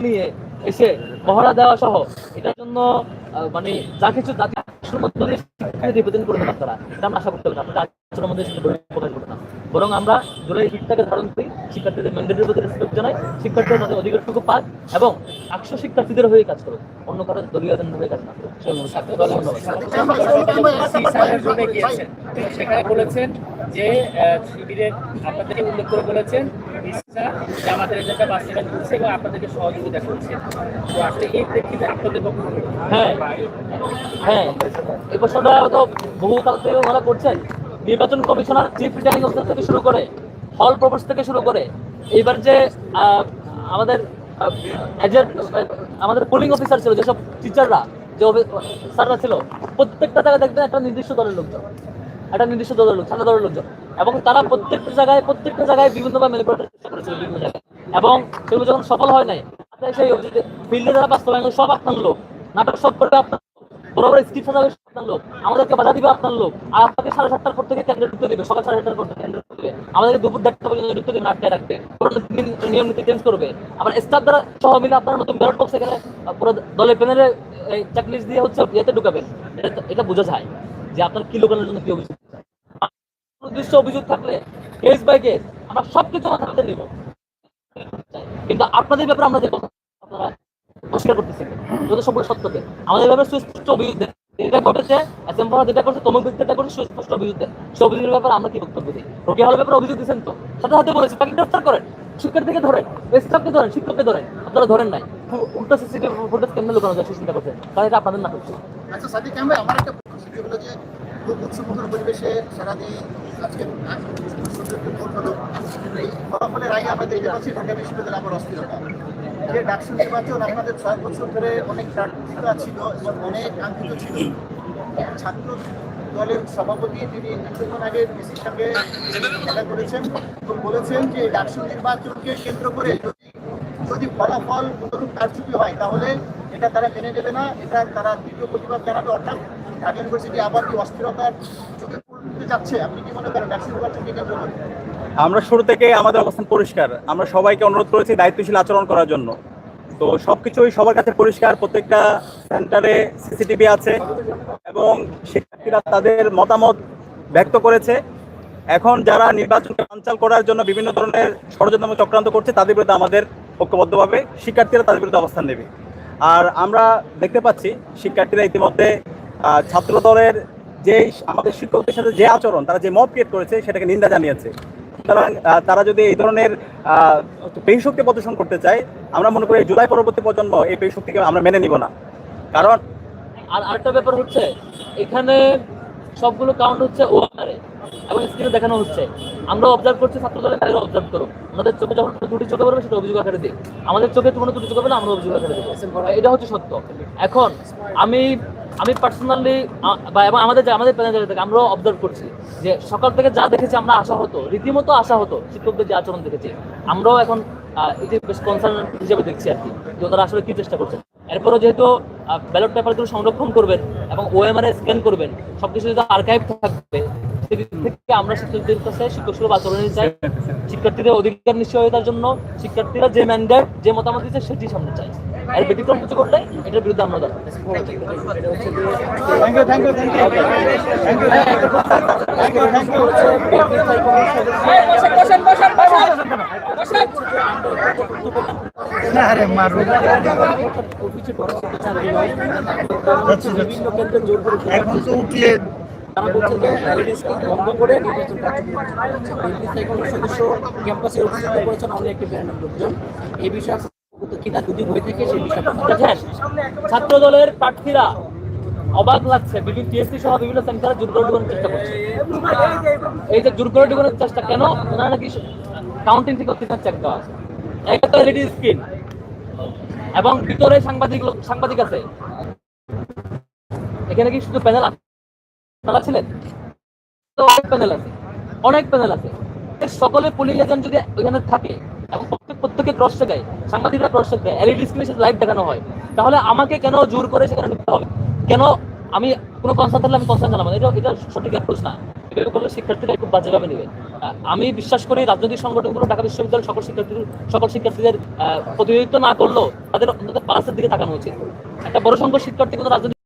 নিয়ে এসে মহড়া দেওয়া সহ এটার জন্য মানে যা কিছু করবেন আপনারা, এটা আমরা আশা করতে পারি আপনাদের আচরণের মধ্যে বরং আমরা জুলাই হিটটাকে ধারণ করি শিক্ষার্থীদের ম্যান্ডেটের প্রতি রেসপেক্ট জানাই শিক্ষার্থীরা তাদের অধিকারটুকু পাক এবং একশো শিক্ষার্থীদের হয়ে কাজ করুক। অন্য কারও দলীয় এজেন্ডা হয়ে কাজ না সেখানে বলেছেন যে আহ, শিবিরের আপনাদেরকে উল্লেখ করে বলেছেন ইসা জামাতের এজেন্ডা বাস্তবায়ন করছে এবং আপনাদেরকে সহযোগিতা করছে তো আসলে এই প্রেক্ষিতে আপনাদের হ্যাঁ হ্যাঁ। এই প্রশ্নটা তো বহু কাল থেকে ওনারা করছেন। নির্বাচন কমিশনার চিফ রিটার্নিং অফিসার থেকে শুরু করে হল প্রভোস্ট থেকে শুরু করে এবার যে আমাদের আমাদের পোলিং অফিসার ছিল, যেসব টিচাররা যে স্যাররা ছিল, প্রত্যেকটা জায়গায় দেখবেন একটা নির্দিষ্ট দলের লোকজন, একটা নির্দিষ্ট দলের লোক ছাত্র দলের লোকজন, এবং তারা প্রত্যেকটা জায়গায় প্রত্যেকটা জায়গায় বিভিন্নভাবে চেষ্টা করেছিল বিভিন্ন জায়গায়। এবং সেগুলো যখন সফল হয় নাই সেই ফিল্ডে বাস্তবায়ন সব আপনার লোক, নাটক সব করবে আপনার বড় বড় স্ক্রিপ্ট সাজাবে আপনার লোক। আমাদেরকে বাধা দিবে আপনার লোক। আর আপনাকে সাড়ে সাতটার পর থেকে কেন্দ্রে ঢুকতে সকাল সাড়ে সাতটার পর থেকে দুপুর দেড়টা পর্যন্ত ঢুকতে আটটায় রাখবে নিয়ম- নীতি চেঞ্জ করবে। আবার স্টাফ দ্বারা সহ মিলে আপনার নতুন ব্যালট বক্স এখানে পুরো দলের প্যানেলে চেকলিস্ট দিয়ে হচ্ছে ইয়েতে ঢুকাবেন। এটা- বোঝা যায় যে আপনার কি জন্য কি অভিযোগ। নির্দিষ্ট অভিযোগ থাকলে কেস বাই কেস আমরা সবকিছু মাথা হাতে নিব। কিন্তু আপনাদের ব্যাপারে আমরা দেখো আপনারা অস্বীকার সকল সত্যকে। আমাদের ব্যাপারে সুস্পষ্ট অভিযোগ দেন। যেটা ঘটেছে অ্যাসেম্বল যেটা করছে, তমক যেটা করছে, সুস্পষ্ট অভিযোগ সে অভিযোগের ব্যাপারে আমরা কি বক্তব্য দিই? রোকে হলের ব্যাপারে অভিযোগ দিচ্ছেন তো? সাথে সাথে বলেছে, তাকে গ্রেফতার করেন। শিক্ষার্থীকে ধরেন, স্টাফকে ধরেন, শিক্ষককে ধরেন, আপনারা ধরেন নাই। উল্টা সিসিটিভি ফুটেজ কেমনে লুকানো যায় চিন্তা করছেন তাহলে এটা আপনাদের না করছে আচ্ছা সাদিক, আমরা একটা হলো যে, খুব উৎসব পরিবেশে সারাদিন আগে আমরা অস্থিরতা। ছয় বছর ধরে অনেক ছিল এবং অনেক ছিল। ছাত্র দলের সভাপতি তিনি আগে সঙ্গে করেছেন এবং বলেছেন যে কেন্দ্র করে যদি যদি ফলাফল কোনোরূপ কারচুপি হয়, তাহলে এটা তারা মেনে নেবে না। এটা তারা তীব্র প্রতিবাদ জানাবে। অর্থাৎ ঢাকা আবার কি অস্থিরতার যাচ্ছে, আপনি কি মনে করেন আমরা শুরু থেকে আমাদের অবস্থান পরিষ্কার। আমরা সবাইকে অনুরোধ করেছি দায়িত্বশীল আচরণ করার জন্য। তো সবকিছুই সবার কাছে পরিষ্কার, প্রত্যেকটা সেন্টারে সিসিটিভি আছে এবং শিক্ষার্থীরা তাদের মতামত ব্যক্ত করেছে। এখন যারা নির্বাচনকে বানচাল করার জন্য বিভিন্ন ধরনের ষড়যন্ত্র চক্রান্ত করছে, তাদের বিরুদ্ধে আমাদের ঐক্যবদ্ধভাবে শিক্ষার্থীরা তাদের বিরুদ্ধে অবস্থান নেবে। আর আমরা দেখতে পাচ্ছি, শিক্ষার্থীরা ইতিমধ্যে ছাত্র দলের যে আমাদের শিক্ষকদের সাথে যে আচরণ তারা যে মত ক্রিয়েট করেছে সেটাকে নিন্দা জানিয়েছে। সুতরাং তারা যদি এই ধরনের আহ, পেশক্তি প্রদর্শন করতে চায় আমরা মনে করি জুলাই পরবর্তী প্রজন্ম এই পেশক্তিকে আমরা মেনে নিব না। কারণ আর আরেকটা ব্যাপার হচ্ছে এখানে সবগুলো কাউন্ট হচ্ছে ওয়ারে এবং স্ক্রিনে দেখানো হচ্ছে। আমরা অবজার্ভ করছি ছাত্র দলের তারা অবজার্ভ করো আমাদের চোখে যখন ত্রুটি চোখে পড়বে সেটা অভিযোগ আকারে দিই আমাদের চোখে কোনো ত্রুটি চোখে পড়লে আমরা অভিযোগ আকারে দিই এটা হচ্ছে সত্য। এখন আমি আমি পার্সোনালি বা এবং আমাদের আমাদের প্যানেল থেকে আমরাও অবজার্ভ করছি যে সকাল থেকে যা দেখেছি আমরা আশা হতো রীতিমতো আশা হতো শিক্ষকদের যে আচরণ দেখেছি আমরাও এখন এটি বেশ কনসার্ন হিসেবে দেখছি আর কি যে ওনারা আসলে কি চেষ্টা করছেন। এরপরও যেহেতু ব্যালট পেপারগুলো সংরক্ষণ করবেন এবং ওএমআর স্ক্যান করবেন সবকিছু যদি আর্কাইভ থাকবে থেকে আমরা শিক্ষকদের কাছে শিক্ষক সুলভ আচরণ চাই। শিক্ষার্থীদের অধিকার নিশ্চয়তার জন্য শিক্ষার্থীরা যে ম্যান্ডেট যে মতামত দিচ্ছে সেটি সামনে চাই। এর ব্যতিক্রম কিছু করলে এটার বিরুদ্ধে আমরা দাঁড়াবো। Thank you thank you thank you thank you thank you you আরে মারু এখন তো উঠলে বন্ধ করে সদস্য ক্যাম্পাসে উপস্থিত করেছেন একটি ব্যানার লোকজন এই বিষয়ে ছাত্র দলের প্রার্থীরা অবাক লাগছে। বিভিন্ন টিএসসি সহ বিভিন্ন সেন্টারে জোর করে ঢুকানোর চেষ্টা করছে। এই যে জোর করে ঢুকানোর চেষ্টা, কেন? ওনারা নাকি কাউন্টিং থেকে চেক দেওয়া আছে। একটা স্ক্রিন এবং ভিতরে সাংবাদিক সাংবাদিক আছে। এখানে কি শুধু প্যানেল আপনারা ছিলেন অনেক প্যানেল আছে। অনেক প্যানেল আছে। সকলে পুলিশ এজেন্ট যদি ওইখানে থাকে, এবং প্রত্যেক ক্রস চেকায় সাংবাদিকরা ক্রস চেক দেয় এলইডি স্ক্রিনে লাইভ দেখানো হয়। তাহলে আমাকে কেন জোর করে সেখানে ঢুকতে হবে? কেন আমি কোনো কনসার্ন থাকলে আমি কনসার্ন জানাব এটা এটা সঠিক অ্যাপ্রোচ না। এভাবে করলে শিক্ষার্থীরা খুব বাজেভাবে নেবে। আমি বিশ্বাস করি রাজনৈতিক সংগঠনগুলো ঢাকা বিশ্ববিদ্যালয়ের সকল শিক্ষার্থী, সকল শিক্ষার্থীদের প্রতিনিধিত্ব না করলেও তাদের অন্তত পাশের দিকে তাকানো উচিত। একটা বড় সংখ্যক শিক্ষার্থী কিন্তু রাজনৈতিক